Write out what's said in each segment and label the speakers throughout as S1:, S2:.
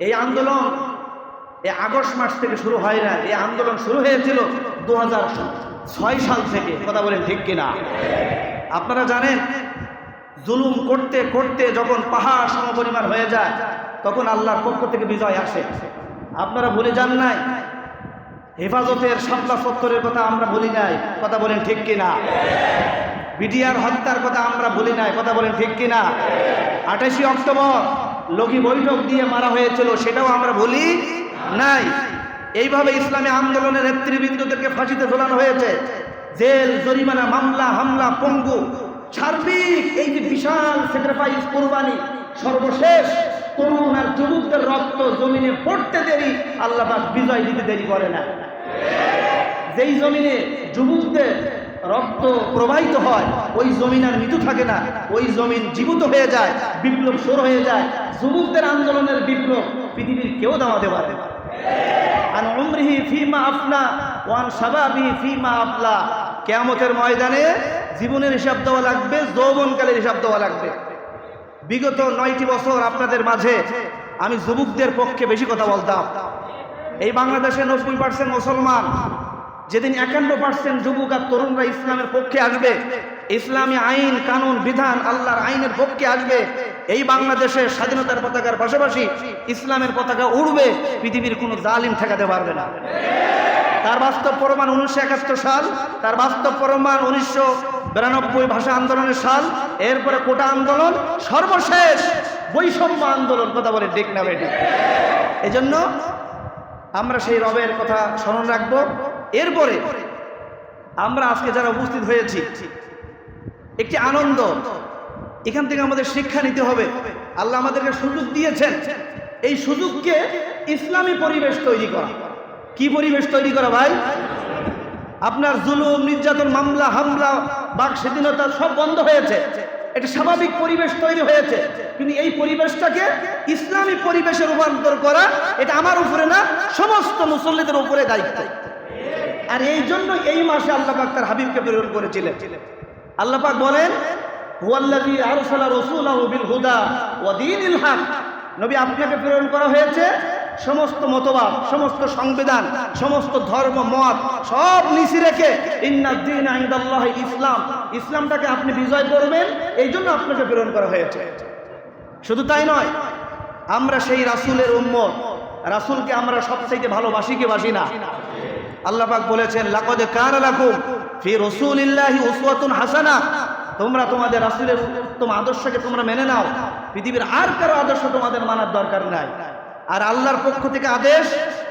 S1: এই আন্দোলন এই আগস্ট মাস থেকে শুরু হয় না। এই আন্দোলন শুরু হয়েছিল দু ছয় সাল থেকে। কথা বলেন ঠিক কিনা? আপনারা জানেন, জুলুম করতে করতে যখন পাহাড় সমপরিমাণ হয়ে যায়, তখন আল্লাহর পক্ষ থেকে বিজয় আসে। আপনারা ভুলে যান নাই, হেফাজতের শাপলা সত্তরের কথা আমরা বলি নাই। কথা বলেন ঠিক কিনা? বিডিআর হত্যার কথা আমরা বলি নাই। কথা বলেন ঠিক কিনা? আঠাশে অক্টোবর লগি বৈঠক দিয়ে মারা হয়েছিল, সেটাও আমরা বলি নাই। এইভাবে ইসলামী আন্দোলনের নেতৃবৃন্দদেরকে ফাঁসিতে ঝোলানো হয়েছে। জেল, জরিমানা, মামলা, হামলা, পঙ্গু সার্বিক এই যে বিশাল স্যাক্রিফাইস কোরবানি, সর্বশেষ তরুণ আর যুবকদের রক্ত জমিনে পড়তে দেরি, আল্লাহ বিজয় দিতে দেরি করে না। যেই জমিনে যুবকদের রক্ত প্রবাহিত হয়, ওই জমিন আর মৃত্যু থাকে না। ওই জমিন জীবিত হয়ে যায়, বিপ্লব শুরু হয়ে যায়। যুবকদের আন্দোলনের বিপ্লব পৃথিবীর কেউ দামাতে পারে না। আন উমরিহি ফিমা আফনা ওয়ান সাবাবিহি ফিমা আফলা। কেয়ামতের ময়দানে জীবনের হিসাব দেওয়া লাগবে, যৌবনকালের হিসাব দেওয়া লাগবে। বিগত নয়টি বছর আপনাদের মাঝে আমি যুবকদের পক্ষে বেশি কথা বলতাম। এই বাংলাদেশে নব্বই পার্সেন্ট মুসলমান যেদিন একান্ন পার্সেন্ট যুবক আর তরুণরা ইসলামের পক্ষে আসবে, ইসলামী আইন, কানুন, বিধান, আল্লাহর আইনের পক্ষে আসবে, এই বাংলাদেশের স্বাধীনতার পতাকার পাশাপাশি ইসলামের পতাকা উড়বে, পৃথিবীর কোনো জালিম ঠেকাতে পারবে না। তার বাস্তব প্রমাণ উনিশশো একাত্তর সাল, তার বাস্তব প্রমাণ উনিশশো বিরানব্বই ভাষা আন্দোলনের সাল, এরপরে কোটা আন্দোলন, সর্বশেষ বৈষম্য আন্দোলন, কথা বলে বেটি এই জন্য আমরা সেই রবের কথা স্মরণ রাখব। এরপরে আমরা আজকে যারা উপস্থিত হয়েছি, একটি আনন্দ। এখান থেকে আমাদের শিক্ষা নিতে হবে। আল্লাহ আমাদেরকে সুযোগ দিয়েছেন। এই সুযোগকে ইসলামী পরিবেশ তৈরি করা। কি পরিবেশ তৈরি করা ভাই? আপনার জুলুম, নির্যাতন, মামলা, হামলা, বাক স্বাধীনতা সব বন্ধ হয়েছে। এটা স্বাভাবিক পরিবেশ তৈরি হয়েছে। কিন্তু এই পরিবেশটাকে ইসলামী পরিবেশে রূপান্তর করা, এটা আমার উপরে না, সমস্ত মুসল্লিদের উপরে দায়িত্ব। আর এই জন্য এই মাসে আল্লাহ পাক তার হাবিবকে প্রেরণ করেছিলেন। আল্লাহ পাক বলেন নবী, আপনাকে প্রেরণ করা হয়েছে সমস্ত মতবাদ, সমস্ত সংবিধান, সমস্ত ধর্ম, মত, সব নিচে রেখে ইসলাম। ইসলামটাকে আপনি বিজয় করবেন, এই জন্য আপনাকে প্রেরণ করা হয়েছে। শুধু তাই নয়, আমরা সেই রাসূলের উম্মত। রাসূলকে আমরা সবচেয়ে ভালোবাসি কি বাসি না? আল্লাহ পাক বলেছেন, লাকদ কানা লাকুম ফি রাসূলিল্লাহি উসওয়াতুন হাসানা। তোমরা তোমাদের রাসূলের উত্তম আদর্শকে তোমরা মেনে নাও। পৃথিবীর আর কারও আদর্শ তোমাদের মানার দরকার নাই। আর আল্লাহর পক্ষ থেকে আদেশ,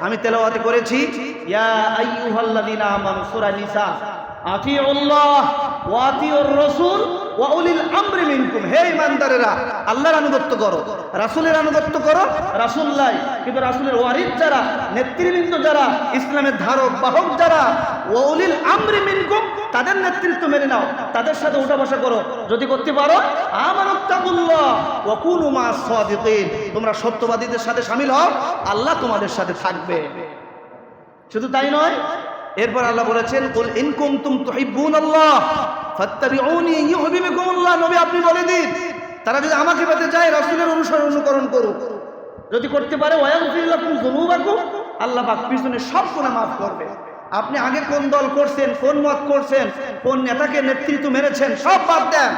S1: আমি তেলাওয়াতি করেছি, ইয়া আইয়ুহাল্লাযীনা আমানু, সূরা নিসা। আতিউল্লাহ ওয়া আতিউর রাসূল। হে ইমানদারেরা করো করো কিন্তু যারা যারা, ইসলামের ধারক যারা তাদের নেতৃত্ব মেনে নাও, তাদের সাথে উঠা বসা করো। যদি করতে পারো তোমরা সত্যবাদীদের সাথে সামিল হও, আল্লাহ তোমাদের সাথে থাকবে। শুধু তাই নয়, এরপর আল্লাহ বলেছেন ইউহিব্বুকুমুল্লাহ নবী আপনি বলে দিন। তারা যদি আমাকে পেতে চায়, রাসূলের অনুসরণ অনুকরণ করুক। যদি করতে পারে আল্লাহ পাক পিছনে সব গুনাহ মাফ করবে। আপনি আগে কোন দল করছেন, কোন মত করছেন, কোন নেতাকে নেতৃত্ব মেরেছেন, সব বাদ দেন।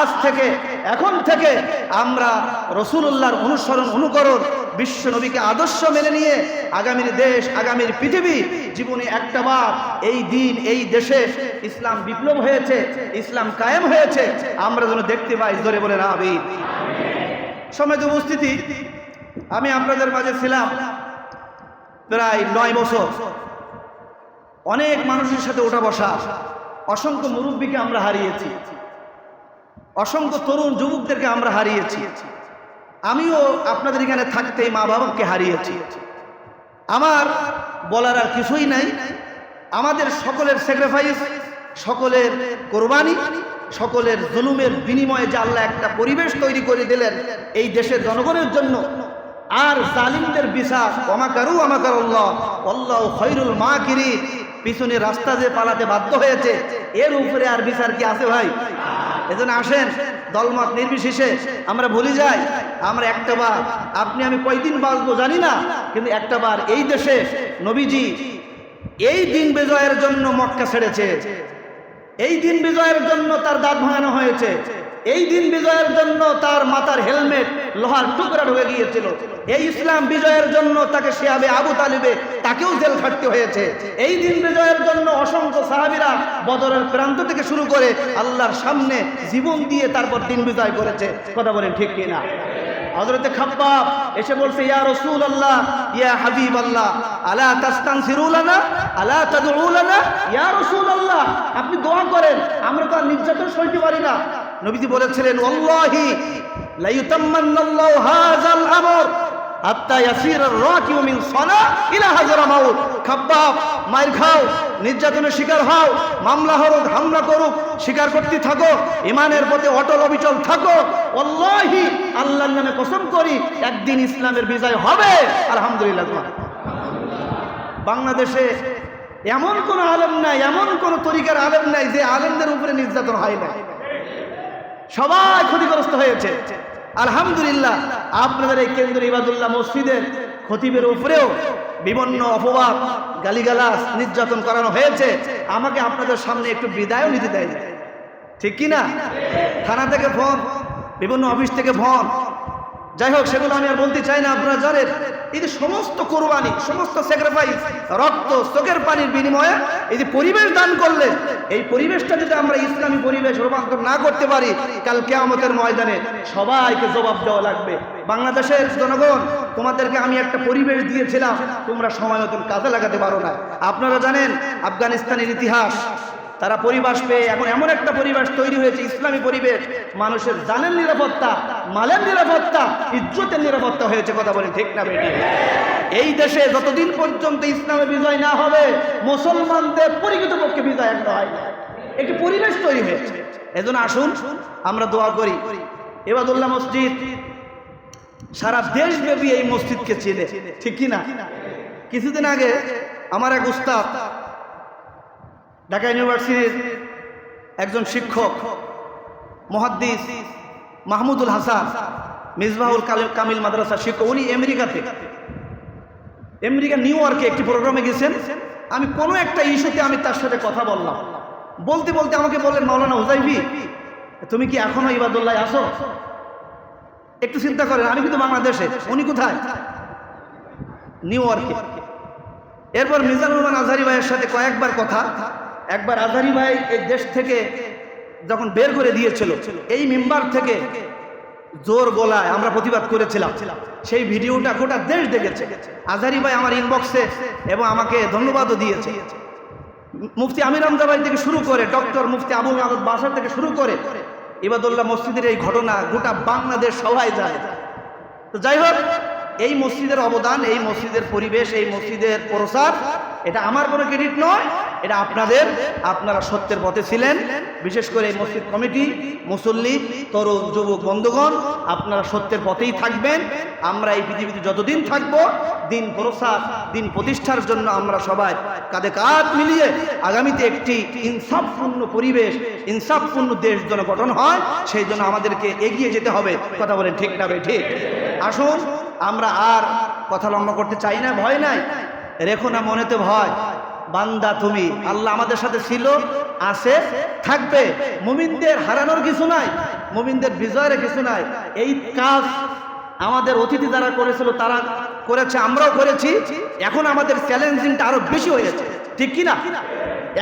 S1: আজ থেকে, এখন থেকে আমরা রসুল্লাহর অনুসরণ অনুকরণ, বিশ্ব নবীকে আদর্শ মেনে নিয়ে আগামীর দেশ, আগামীর পৃথিবী, জীবনে একটা বার এই দিন, এই দেশে ইসলাম বিপ্লব হয়েছে, ইসলাম কায়েম হয়েছে, আমরা যেন দেখতে পাই, জোরে বলে না আবি সময় উপস্থিতি। আমি আপনাদের মাঝে ছিলাম প্রায় নয় বছর। অনেক মানুষের সাথে ওঠা বসা, অসংখ্য মুরব্বীকে আমরা হারিয়েছি, অসংখ্য তরুণ যুবকদেরকে আমরা হারিয়েছি। আমিও আপনাদের এখানে থাকতে মা বাবাকে হারিয়েছি। আমার বলার আর কিছুই নাই। আমাদের সকলের স্যাক্রিফাইস সকলের কোরবানি, সকলের জুলুমের বিনিময়ে যে আল্লাহ একটা পরিবেশ তৈরি করে দিলেন এই দেশের জনগণের জন্য, আর জালিমদের বিচার অমাকারু আমাকার আল্লাহ খৈরুল মা কিরি পিছনে রাস্তা যে পালাতে বাধ্য হয়েছে, এর উপরে আর বিচার কি আছে ভাই? এজন্য আসেন, দলমত নির্বিশেষে আমরা ভুলে যাই, আমরা একটা বার, আপনি আমি কয়দিন বাঁচবো জানি না, কিন্তু একটা বার এই দেশে নবীজি এই দিন বিজয়ের জন্য মক্কা ছেড়েছে। এই দিন বিজয়ের জন্য তার দাঁত ভাঙানো হয়েছে। এই দিন বিজয়ের জন্য তার মাথার হেলমেট লোহার টুকরা ঢুকে গিয়েছিল। এই ইসলাম বিজয়ের জন্য তাকে শেয়াবে আবু তালিবে, তাকেও জেল খাটতে হয়েছে। এই দিন বিজয়ের জন্য অসংখ্য সাহাবিরা বদরের প্রান্ত থেকে শুরু করে আল্লাহর সামনে জীবন দিয়ে তারপর দিন বিজয় করেছে। কথা বলেন ঠিক কিনা? হজরতে খাব্বাব এসে বলছে, ইয়া রসুল আল্লাহ ইয়া হাবিব আল্লাহ আলা তাস্তান সিরুলানা আলা তাদুলানা ইয়া রসুল আল্লাহ আপনি দোয়া করেন, আমরা তো আর নির্যাতন সইতে পারি না। নবীজি বলেছিলেন, ওয়াল্লাহি লা ইউতাম্মান্নাল্লাহু হাযাল আমর। হাত্তা ইয়াসির আর-রাকিউ মিন সানা ইলা হাজরা মাউত। খাব্বাব, মাইর খাও, নির্যাতনের শিকার হও, মামলা হরুক, হামলা করুক স্বীকার করতে থাকো ইমানের প্রতি অটল অবিচল থাকো। অল্লাহি আল্লাহর নামে কসম করি, একদিন ইসলামের বিজয় হবে। আলহামদুলিল্লাহ বাংলাদেশে এমন কোন আলেম নাই, এমন কোন তরিকার আলেম নাই যে আলেমদের উপরে নির্যাতন হয় না সবাই ক্ষতিগ্রস্ত হয়েছে। আলহামদুলিল্লাহ, আপনাদের এই কেন্দ্র ইবাদুল্লাহ মসজিদের খতিবের উপরেও বিভিন্ন অপবাদ গালিগালাস নির্যাতন করানো হয়েছে। আমাকে আপনাদের সামনে একটু বিদায়ও নিতে দেয় ঠিক কি না থানা থেকে ফোন, বিভিন্ন অফিস থেকে ফোন যাই হোক, সেগুলো আমি আর বলতে চাই না, আপনারা জানেন, এই যে সমস্ত কোরবানি, সমস্ত স্যাক্রিফাইস রক্ত, চোখের পানির বিনিময়ে এই যে পরিবেশ দান করলেন এই পরিবেশটা যদি আমরা ইসলামী পরিবেশ রূপান্তর না করতে পারি, কাল কেয়ামতের ময়দানে সবাইকে জবাব দেওয়া লাগবে। বাংলাদেশের জনগণ, তোমাদেরকে আমি একটা পরিবেশ দিয়েছিলাম, তোমরা সময় মতন কাজে লাগাতে পারো না। আপনারা জানেন, আফগানিস্তানের ইতিহাস তারা পরিবেশ পেয়ে এখন এমন একটা পরিবেশ তৈরি হয়েছে, ইসলামী পরিবেশ। মানুষের জানের নিরাপত্তা, মালের নিরাপত্তা, ইজ্জতের নিরাপত্তা হয়েছে, কথা বলে ঠিক না, বেটি? এই দেশে যতদিন পর্যন্ত ইসলামে বিজয় না হবে, মুসলমানদের পরিকৃতপক্ষে বিজয় একটা হয় না। একটি পরিবেশ তৈরি হয়েছে। এজন্য আসুন, আমরা দোয়া করি। এবাদুল্লাহ মসজিদ সারা দেশব্যাপী এই মসজিদকে চেনে, ঠিক কি না কিছুদিন আগে আমার এক উস্তাদ ঢাকা ইউনিভার্সিটির একজন শিক্ষক, মহাদ্দিস মাহমুদুল হাসান মিসবাহুল কামিল মাদ্রাসা শিক্ষক। উনি আমেরিকাতে, আমেরিকা নিউ ইয়র্কে একটি প্রোগ্রামে গেছেন। আমি কোনো একটা ইস্যুতে আমি তার সাথে কথা বললাম। বলতে বলতে আমাকে বললেন, মাওলানা হুজাইবি তুমি কি এখনও ইবাদুল্লাহ আসো একটু চিন্তা করেন, আমি কিন্তু বাংলাদেশে, উনি কোথায়? নিউ ইয়র্কে। এরপর মিজানুর রহমান আজহারি ভাইয়ের সাথে কয়েকবার কথা। একবার আজহারি ভাই এই দেশ থেকে যখন বের করে দিয়েছিল, এই মেম্বার থেকে জোর গলায় আমরা প্রতিবাদ করেছিলাম। সেই ভিডিওটা গোটা দেশ দেখেছে। আজহারি ভাই আমার ইনবক্সে এবং আমাকে ধন্যবাদও দিয়েছে। মুফতি আমির আমদাবাই থেকে শুরু করে ডক্টর মুফতি আবুল আহমদ বাসার থেকে শুরু করে ইবাদুল্লাহ মসজিদের এই ঘটনা গোটা বাংলাদেশ সবাই যায়। তো যাই হোক, এই মসজিদের অবদান, এই মসজিদের পরিবেশ, এই মসজিদের প্রসার এটা আমার কোনো ক্রেডিট নয়, এটা আপনাদের, আপনারা সত্যের পথে ছিলেন। বিশেষ করে মসজিদ কমিটি, মুসল্লি, তরুণ, যুবক, বন্ধুগণ, আপনারা সত্যের পথেই থাকবেন। আমরা এই পৃথিবীতে যতদিন থাকব, দিন প্রসার, দিন প্রতিষ্ঠার জন্য আমরা সবাই কাঁধে কাঁধ মিলিয়ে আগামীতে একটি ইনসাফপূর্ণ পরিবেশ, ইনসাফপূর্ণ দেশ যেন গঠন হয়, সেই জন্য আমাদেরকে এগিয়ে যেতে হবে। কথা বলেন ঠিক না ঠিক? আসুন, আমরা আর কথা লম্বা করতে চাই না, ভয় নাই। রেখো না মনেতে ভয়। বান্দা তুমি, আল্লাহ আমাদের সাথে ছিল, আছে, থাকবে। মুমিনদের হারানোর কিছু নাই, মুমিনদের বিজয়ের কিছু নাই। এই কাজ আমাদের অতিথি যারা করেছিল, তারা করেছে, আমরাও করেছি। এখন আমাদের চ্যালেঞ্জিংটা আরও বেশি হয়েছে ঠিক কি না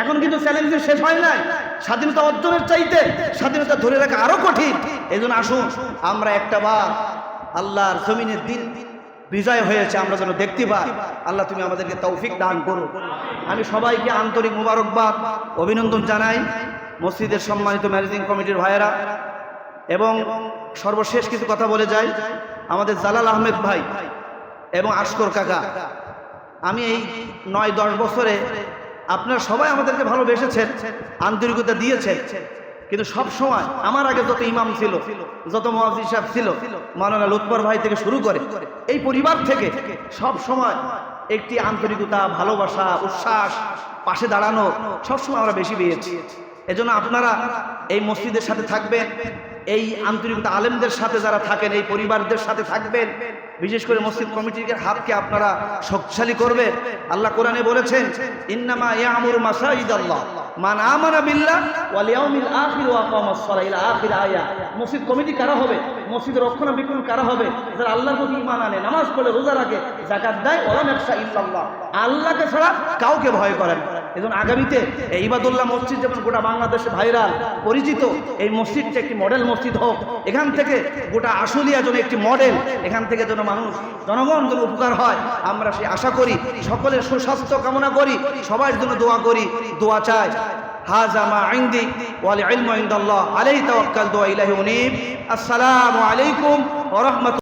S1: এখন কিন্তু চ্যালেঞ্জিং শেষ হয় নাই। স্বাধীনতা অর্জনের চাইতে স্বাধীনতা ধরে রাখা আরও কঠিন। এই আসুন, আমরা একটা বার আল্লাহর জমিনের দিন বিজয় হয়েছে, আমরা যেন দেখতে পাই। আল্লাহ তুমি আমাদেরকে তৌফিক দান করো। আমি সবাইকে আন্তরিক মুবারকবাদ, অভিনন্দন জানাই মসজিদের সম্মানিত ম্যানেজিং কমিটির ভাইয়েরা। এবং সর্বশেষ কিছু কথা বলে যাই। আমাদের জালাল আহমেদ ভাই এবং আসকর কাকা, আমি এই নয় দশ বছরে আপনারা সবাই আমাদেরকে ভালোবেসেছেন, আন্তরিকতা দিয়েছেন। কিন্তু সব সময় আমার আগে যত ইমাম ছিল, যত মহাজি সাহেব ছিল মানানা লুৎপর ভাই থেকে শুরু করে, এই পরিবার থেকে সব সময় একটি আন্তরিকতা, ভালোবাসা, উচ্ছ্বাস, পাশে দাঁড়ানো সবসময় আমরা বেশি পেয়েছি। এজন্য আপনারা এই মসজিদের সাথে থাকবেন, এই আন্তরিকতা আলেমদের সাথে যারা থাকেন, এই পরিবারদের সাথে থাকবেন, বিশেষ করে মসজিদ কমিটির হাতকে আপনারা শক্তিশালী করবেন। আল্লাহ কোরআনে বলেছেন, ইন্নামা ইয়ামুর মাসাইদ আল্লাহ মান আমানা বিল্লাহ ওয়াল ইয়াউমিল আখির ওয়া আকামাস সালাহ। ইলা আখির আয়া। মসজিদ কমিটি কারা হবে? মসজিদ রক্ষণাবেক্ষণ কারা হবে? যারা আল্লাহর প্রতি ঈমান আনে, নামাজ পড়ে, রোজা রাখে, যাকাত দেয় ওয়া নাকশা ইল্লাল্লাহ। আল্লাহকে ছাড়া কাউকে ভয় করেন এজন্য আগামীতে এই ইবাদুল্লাহ মসজিদ যেমন গোটা বাংলাদেশে ভাইরাল, পরিচিত, এই মসজিদটা একটি মডেল মসজিদ হোক, এখান থেকে গোটা আশুলিয়া যেন একটি মডেল, এখান থেকে যেন মানুষ, জনগণ যেন উপকার হয়, আমরা সেই আশা করি, সকলের সুস্বাস্থ্য কামনা করি, সবার জন্য দোয়া করি, দোয়া চাই। هذا ما عندي والعلم عند الله. عليه توكلت وإليه أنيب. السلام عليكم ورحمة